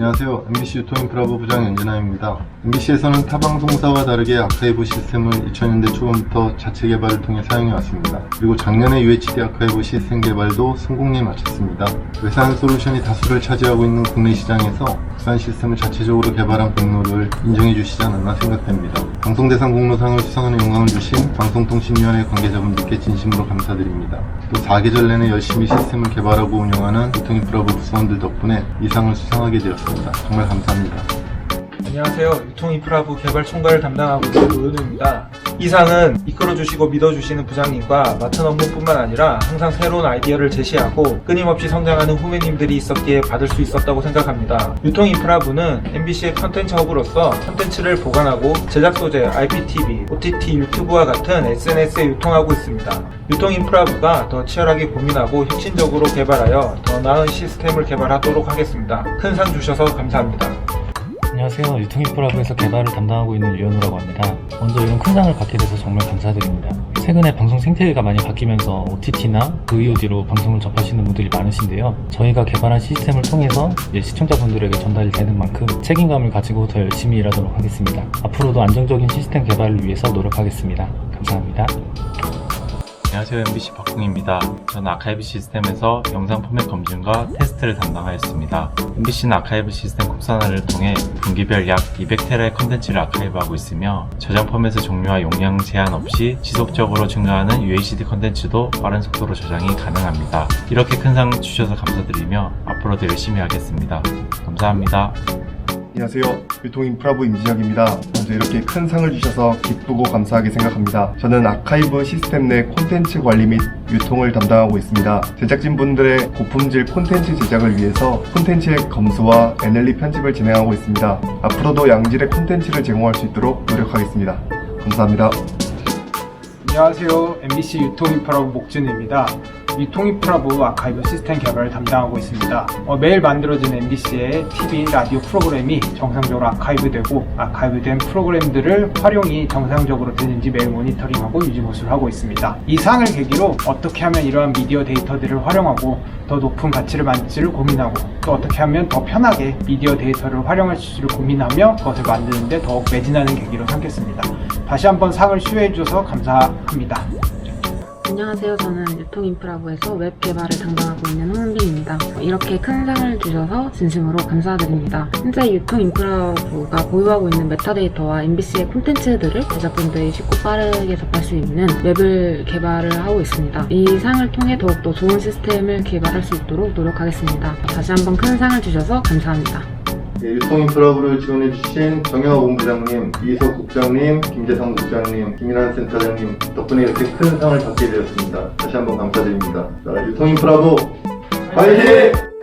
안녕하세요. MBC 유통인프라부 부장 연진아입니다. MBC에서는 타 방송사와 다르게 아카이브 시스템을 2000년대 초반부터 자체 개발을 통해 사용해 왔습니다. 그리고 작년에 UHD 아카이브 시스템 개발도 성공리에 마쳤습니다. 외산 솔루션이 다수를 차지하고 있는 국내 시장에서 국산 시스템을 자체적으로 개발한 공로를 인정해 주시지 않았나 생각됩니다. 방송대상 공로상을 수상하는 영광을 주신 방송통신위원회 관계자분들께 진심으로 감사드립니다. 또 4계절 내내 열심히 시스템을 개발하고 운영하는 유통인프라부 구성원들 덕분에 이 상을 수상하게 되었습니다. 정말 감사합니다. 안녕하세요. 유통인프라부 개발 총괄을 담당하고 있는 노현우입니다. 이 상은 이끌어주시고 믿어주시는 부장님과 맡은 업무뿐만 아니라 항상 새로운 아이디어를 제시하고 끊임없이 성장하는 후배님들이 있었기에 받을 수 있었다고 생각합니다. 유통인프라부는 MBC의 컨텐츠 허브로서 컨텐츠를 보관하고 제작 소재, IPTV, OTT, 유튜브와 같은 SNS에 유통하고 있습니다. 유통인프라부가 더 치열하게 고민하고 혁신적으로 개발하여 더 나은 시스템을 개발하도록 하겠습니다. 큰 상 주셔서 감사합니다. 안녕하세요. 유통인프라부에서 개발을 담당하고 있는 유현우라고 합니다. 먼저 이런 큰 상을 받게 돼서 정말 감사드립니다. 최근에 방송 생태계가 많이 바뀌면서 OTT나 VOD로 방송을 접하시는 분들이 많으신데요. 저희가 개발한 시스템을 통해서 시청자분들에게 전달이 되는 만큼 책임감을 가지고 더 열심히 일하도록 하겠습니다. 앞으로도 안정적인 시스템 개발을 위해서 노력하겠습니다. 감사합니다. 안녕하세요. MBC 박홍입니다. 저는 아카이브 시스템에서 영상 포맷 검증과 테스트를 담당하였습니다. MBC는 아카이브 시스템 국산화를 통해 분기별 약 200테라의 컨텐츠를 아카이브하고 있으며 저장 포맷의 종류와 용량 제한 없이 지속적으로 증가하는 UHD 컨텐츠도 빠른 속도로 저장이 가능합니다. 이렇게 큰 상 주셔서 감사드리며 앞으로도 열심히 하겠습니다. 감사합니다. 안녕하세요. 유통인프라부 임진혁입니다. 먼저 이렇게 큰 상을 주셔서 기쁘고 감사하게 생각합니다. 저는 아카이브 시스템 내 콘텐츠 관리 및 유통을 담당하고 있습니다. 제작진분들의 고품질 콘텐츠 제작을 위해서 콘텐츠의 검수와 NLE 편집을 진행하고 있습니다. 앞으로도 양질의 콘텐츠를 제공할 수 있도록 노력하겠습니다. 감사합니다. 안녕하세요. MBC 유통인프라부 목준입니다. 유통인프라부 아카이브 시스템 개발을 담당하고 있습니다. 어, 매일 만들어진 MBC의 TV, 라디오 프로그램이 정상적으로 아카이브되고 아카이브된 프로그램들을 활용이 정상적으로 되는지 매일 모니터링하고 유지 보수를 하고 있습니다. 이 상을 계기로 어떻게 하면 이러한 미디어 데이터들을 활용하고 더 높은 가치를 만들지를 고민하고 또 어떻게 하면 더 편하게 미디어 데이터를 활용할 수를 고민하며 그것을 만드는데 더욱 매진하는 계기로 삼겠습니다. 다시 한번 상을 수여해 주셔서 감사합니다. 안녕하세요. 저는 유통인프라부에서 웹 개발을 담당하고 있는 홍은빈입니다. 이렇게 큰 상을 주셔서 진심으로 감사드립니다. 현재 유통인프라부가 보유하고 있는 메타데이터와 MBC의 콘텐츠들을 제작분들이 쉽고 빠르게 접할 수 있는 웹을 개발을 하고 있습니다. 이 상을 통해 더욱더 좋은 시스템을 개발할 수 있도록 노력하겠습니다. 다시 한번 큰 상을 주셔서 감사합니다. 예, 유통인프라부를 지원해 주신 정영화 본부장님, 이석 국장님, 김재성 국장님, 김인환 센터장님 덕분에 이렇게 큰 상을 받게 되었습니다. 다시 한번 감사드립니다. 자, 유통인프라부 화이팅!